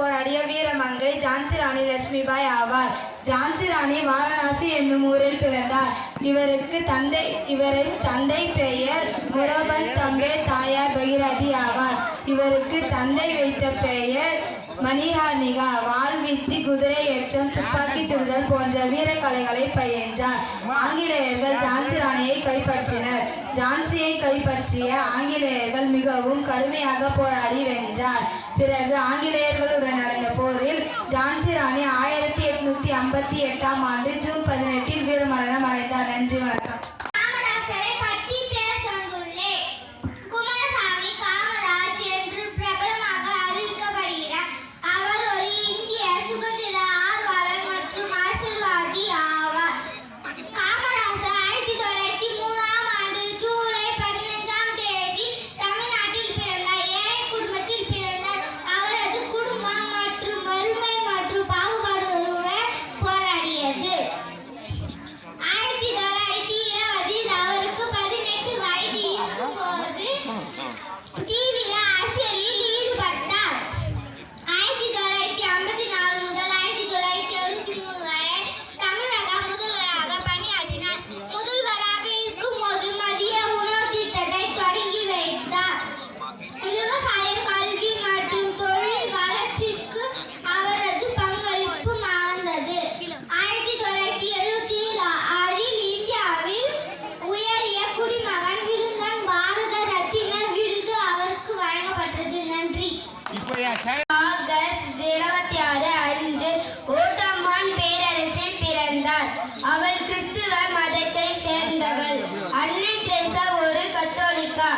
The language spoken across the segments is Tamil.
போராடிய வீரமங்கை ஜான்சி ராணி லட்சுமிபாய் ஆவார். ஜான்சி ராணி வாரணாசி என்னும் ஊரில் பிறந்தார். இவருக்கு தந்தை இவரின் தந்தை பெயர் முரபன் தம்ரே தாயார் பகிரதி ஆவார். இவருக்கு தந்தை வைத்த பெயர் மணிஹார்னிகா வாழ் துப்பாக்கி சுடுதல் போன்ற வீரக்கலைகளை பயின்றார். ஆங்கிலேயர்கள் ஜான்சி ராணியை கைப்பற்றினர். ஜான்சியை கைப்பற்றிய ஆங்கிலேயர்கள் மிகவும் கடுமையாக போராடி வென்றார். பிறகு ஆங்கிலேயர்களுடன் நடந்த போரில் ஜான்சி ராணி ஆயிரத்தி எட்நூத்தி ஐம்பத்தி எட்டாம் ஆண்டு ஜூன் பதினெட்டில் வீரமரணம் அடைந்தார். நன்றி வணக்கம். பிறந்தார் அவள் கிறிஸ்துவ மதத்தை சேர்ந்தவள். அன்னை தெரசா ஒரு கத்தோலிக்கா.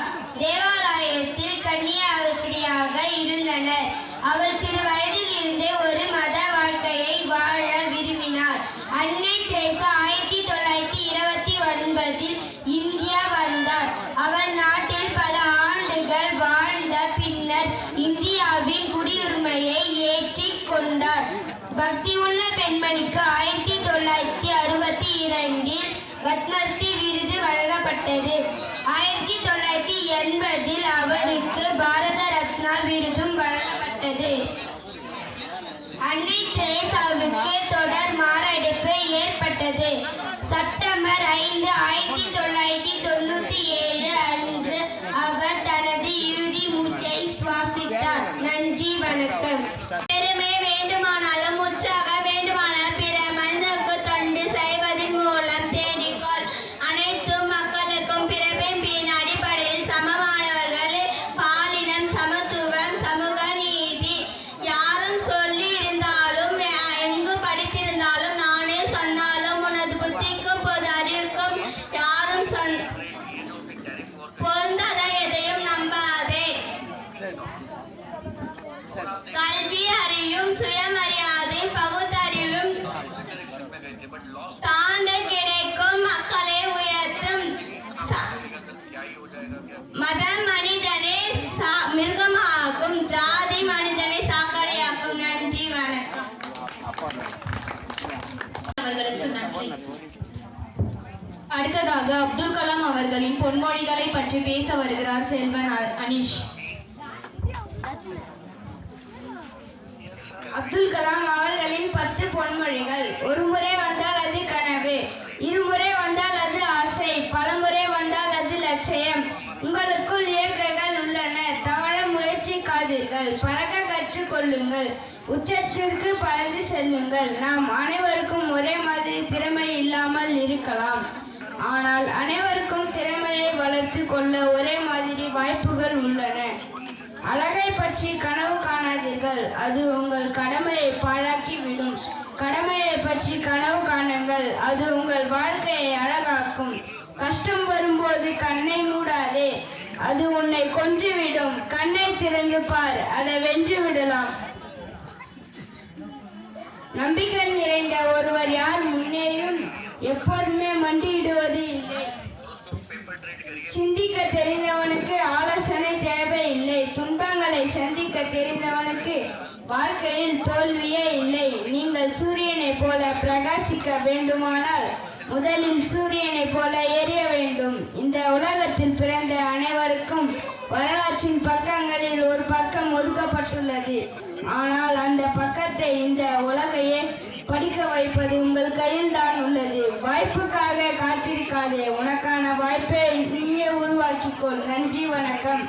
தேவாலயத்தில் கன்னியாகுமரியாக இருந்தனர். அவள் சிறு வயதில் இருந்தே ஒரு பக்தி பக்தியுள்ள பெண்மணிக்கு ஆயிரத்தி தொள்ளாயிரத்தி அறுபத்தி இரண்டில் பத்மஸ்ரீ விருது வழங்கப்பட்டது. ஆயிரத்தி தொள்ளாயிரத்தி எண்பதில் அவருக்கு பாரத ரத்னா விருதும் வழங்கப்பட்டது. அன்னை தேசாவுக்கு தொடர் மாரடைப்பு ஏற்பட்டது. செப்டம்பர் ஐந்து ஆயிரத்தி தொள்ளாயிரத்தி தாழ்ந்த கிடைக்கும் மக்களை உயர்த்தும். ச- மதம் மனிதனை சா- மிருகமாக்கும் ஜாதி மனிதனை சாக்கடையாக்கும். நன்றி வணக்கம். அவர்களுக்கு நன்றி. அடுத்ததாக அப்துல் கலாம் அவர்களின் பொன்மொழிகளை பற்றி பேச வருகிறார் செல்வன் அனீஷ். அப்துல் கலாம் அவர்களின் பத்து பொன்மொழிகள். ஒரு கொள்ளுங்கள் உச்சத்திற்கு பறந்து செல்லுங்கள். நாம் அனைவருக்கும் ஒரே மாதிரி திறமை இல்லாமல் இருக்கலாம். ஆனால் அனைவருக்கும் திறமையை வளர்த்து கொள்ள ஒரே மாதிரி வாய்ப்புகள் உள்ளன. அழகை பற்றி கனவு காணாதீர்கள். அது உங்கள் கடமையை பாழாக்கி விடும் கடமையை பற்றி கனவு காணுங்கள். அது உங்கள் வாழ்க்கையை அழகாக்கும். கஷ்டம் வரும்போது கண்ணை மூடாதே. அது உன்னை கொன்றுவிடும். கண்ணை திறந்து பார். அதை வென்று விடலாம். நம்பிக்கை நிறைந்த ஒருவர் யார் முன்னேயும் எப்போதுமே மண்டியிடுவது இல்லை. சிந்திக்க தெரிந்தவனுக்கு ஆலோசனை தேவை இல்லை. துன்பங்களை சந்திக்க தெரிந்தவனுக்கு வாழ்க்கையில் தோல்வியே இல்லை. நீங்கள் சூரியனைப் போல பிரகாசிக்க வேண்டுமானால் முதலில் சூரியனைப் போல எரிய வேண்டும். இந்த உலகத்தில் பிறந்த அனைவருக்கும் வரலாற்றின் பக்கங்களில் ஒரு பக்கம் ஒதுக்கப்பட்டுள்ளது. ஆனால் அந்த பக்கத்தை இந்த உலகையே படிக்க வைப்பது உங்கள் கையில் தான் உள்ளது. வாய்ப்புக்காக காத்திருக்காதே. உனக்கான வாய்ப்பை நீயே உருவாக்கிக்கொள். நன்றி வணக்கம்.